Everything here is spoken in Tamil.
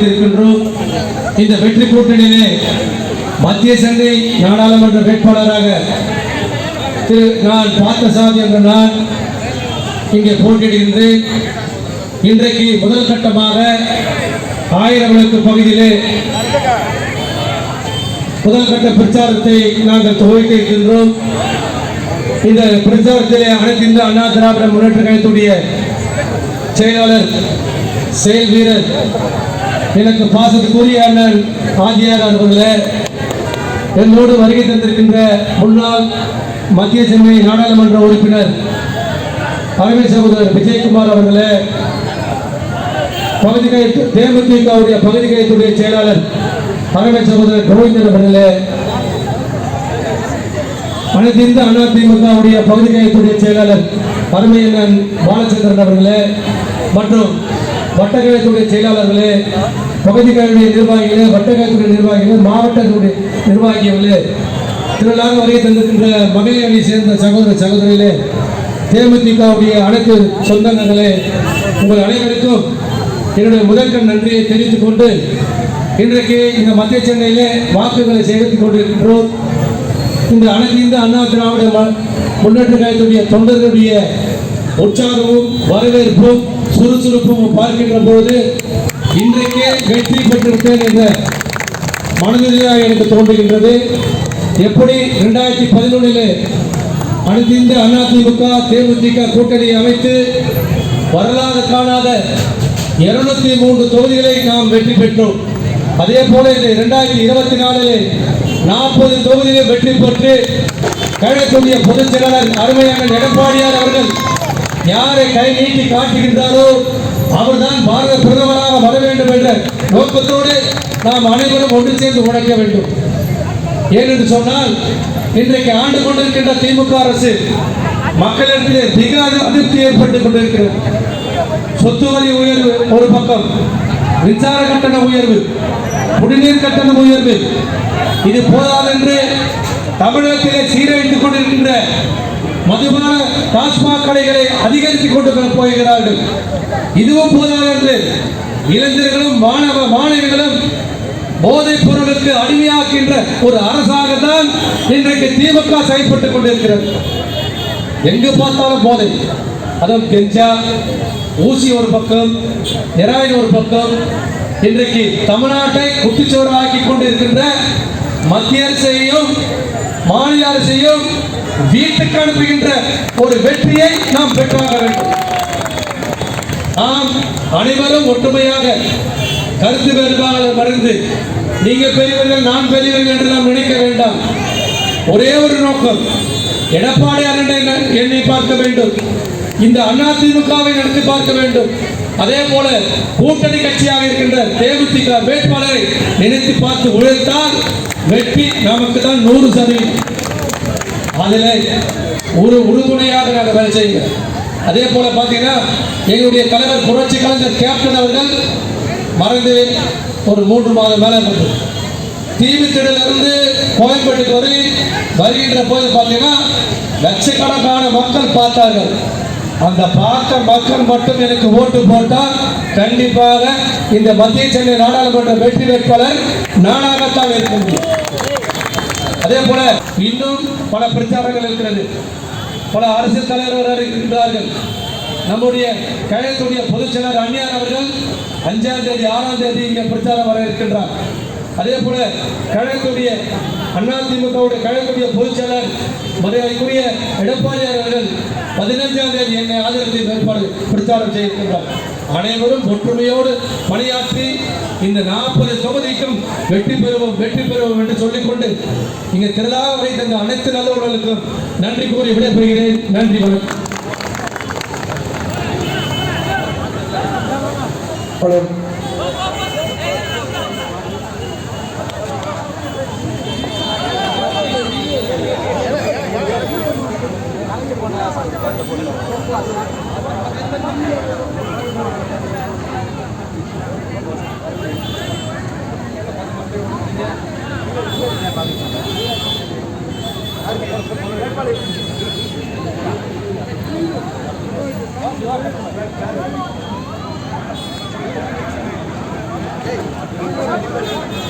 இருக்கின்றோம் இந்த வெற்றி கூட்டணியிலே மத்திய சென்னை நாடாளுமன்ற வேட்பாளராக திரு நான் பார்த்தசாமி என்ற நான் இங்கே போட்டியிடுகின்றேன் இன்றைக்கு முதல் கட்டமாக ஆயிரம் விளக்கு பகுதியிலே முதல் கட்ட பிரச்சாரத்தை நாங்கள் துவக்க இருக்கின்றோம். இந்த பிரச்சாரத்திலே அனைத்து இந்திய அண்ணா திராவிட முன்னேற்ற கழகத்துடைய செயலாளர் செயல் வீரர் எனக்கு பாசத்துக்குரிய அண்ணன் ஆதியார் அவர்களே என்னோடு வருகை தந்திருக்கின்ற முன்னாள் மத்திய சென்னை நாடாளுமன்ற உறுப்பினர் தலைமை சகோதரர் விஜயகுமார் அவர்களே பகுதி கைத்து தேமுதிகவுடைய பகுதி கைத்துடைய செயலாளர் தலைமை சகோதரர் கோவிந்தன் அவர்களே அனைத்து இந்திய அண்ணா திமுகவுடைய பகுதி கைத்துடைய செயலாளர் அருமையண்ணன் பாலச்சந்திரன் அவர்களே மற்றும் வட்டக்கழகத்துடைய செயலாளர்களே பகுதிகளுடைய நிர்வாகிகள் நிர்வாகிகளே நிர்வாகிகள் நிர்வாகிகளே மாவட்டத்துடைய நிர்வாகிகளே திருவிழாக வருகை தந்திருக்கின்ற மகளிர் சேர்ந்த சகோதர சகோதரிகளே தேமுதிகவுடைய அனைத்து சொந்தங்களே உங்கள் அனைவருக்கும் என்னுடைய முதற்கண் நன்றியை தெரிவித்துக் கொண்டு இன்றைக்கு இந்த மத்திய சென்னையிலே வாக்குகளை சேகரித்துக் கொண்டிருக்கின்றோம். இந்த அனைத்து இந்த அண்ணா திராவிட முன்னேற்ற கழகத்துடைய தொண்டர்களுடைய உற்சாகமும் வரவேற்பும் சுறுசுறுப்பும் பார்க்கின்ற போது இன்றைக்கே வெற்றி பெற்றிருப்பேன் என்ற மனதிலாக எனக்கு தோன்றுகின்றது. எப்படி ரெண்டாயிரத்தி பதினொன்றிலே அனைத்து அதிமுக தேமுதிக கூட்டணி அமைத்து வரலாறு காணாத இருநூத்தி மூன்று தொகுதிகளை நாம் வெற்றி பெற்றோம். அதே போல இந்த இரண்டாயிரத்தி இருபத்தி நாலிலே நாற்பது தொகுதிகளை வெற்றி பெற்று கழகக்கூடிய பொதுச் செயலாளர் அருமையான எடப்பாடியார் அவர்கள் யாரை கை நீட்டி காட்டுகின்றாரோ அவர்தான் பாரத பிரதமராக வர வேண்டும் என்ற நோக்கத்தோடு நாம் அனைவரும் ஒன்று சேர்ந்து உழைக்க வேண்டும். ஏனென்று சொன்னால் இன்றைக்கு ஆண்டு கொண்டிருக்கின்ற திமுக அரசு மக்களிடத்திலே மிக அதிருப்தி ஏற்பட்டுக் கொண்டிருக்கிறது. சொத்து வரி உயர்வு ஒரு பக்கம் மின்சார கட்டண உயர்வு குடிநீர் கட்டண உயர்வு இது போதாதென்று தமிழகத்திலே சீரழித்துக் கொண்டிருக்கின்ற மதுபான டாஸ்மாக் கடைகளை அதிகரித்துக் கொண்டு போகிறார்கள். இதுவும் போதாதென்று இளைஞர்களும் மாணவ மாணவிகளும் போதைப் பொருளுக்கு அடிமையாக்கின்ற ஒரு அரசாக தான் இன்றைக்கு திமுக செயல்பட்டுக் கொண்டிருக்கிறது. எங்கு பார்த்தாலும் போதை. அதுவும் கெஞ்சா ஊசி ஒரு பக்கம் ஹெராயின் ஒரு பக்கம். இன்றைக்கு தமிழ்நாட்டை குட்டிச்சோறாக்கி கொண்டிருக்கின்ற மத்திய அரசையும் மாநில அரசையும் வீட்டுக்கு அனுப்புகின்ற ஒரு வெற்றியை நாம் பெற்றாக வேண்டும். நாம் அனைவரும் ஒற்றுமையாக கருத்து வேறுபாடுகளை மறந்து நீங்கள் பெரியவர்கள் நான் பெரியவர்கள் என்று நாம் நினைக்க வேண்டாம். ஒரே ஒரு நோக்கம் எடப்பாடியார் என்ற என்னை பார்க்க வேண்டும். இந்த அதிமுகவை நடத்தி பார்க்க வேண்டும். அதே போல கூட்டணி கட்சியாக இருக்கின்ற தேமுதிக வேட்பாளரை நினைத்து பார்த்து உழைத்தால் வெற்றி நமக்கு தான் நூறு சதவீதம். அதில் ஒரு உறுதுணையாக நாங்கள் வேலை செய்யுங்க அதே போல பார்த்தீங்கன்னா எங்களுடைய தலைவர் புரட்சி கலைஞர் கேப்டன் அவர்கள் மறைந்து ஒரு மூன்று மாதம் மேலே இருந்தது தீவுத்திடலிருந்து கோயம்பேட்டுக்கு வரை வருகின்ற போது பார்த்தீங்கன்னா லட்சக்கணக்கான மக்கள் பார்த்தார்கள். அந்த பார்த்த மக்கள் மட்டும் எனக்கு ஓட்டு போட்டால் கண்டிப்பாக இந்த மத்திய சென்னை நாடாளுமன்ற வெற்றி வேட்பாளர் நானாகத்தான் இருக்க முடியும் அதே போல இன்னும் பல பிரச்சாரங்கள் இருக்கிறது. பல அரசியல் தலைவர்கள் இருக்கின்றார்கள். நம்முடைய கழகத்துடைய பொதுச் செயலர் அந்நியார் அவர்கள் அஞ்சாம் தேதி ஆறாம் தேதி இங்கே பிரச்சாரம் வர இருக்கின்றார். அதே போல கழகத்துடைய அதிமுகவுடைய கழகத்துடைய பொதுச் செயலர் மரியாதைக்குரிய எடப்பாடியார் அவர்கள் பதினைஞ்சாம் தேதி என்னை ஆதரித்து வேட்பாடு பிரச்சாரம் செய்திருக்கின்றார். அனைவரும் ஒற்றுமையோடு பணியாற்றி இந்த நாற்பது தொகுதிக்கும் வெற்றி பெறுவோம் வெற்றி பெறுவோம் என்று சொல்லிக்கொண்டு இங்கே திரளாக வைத்த இந்த அனைத்து நல்லவர்களுக்கும் நன்றி கூறி விடைபெறுகிறேன். நன்றி வணக்கம். Thank you.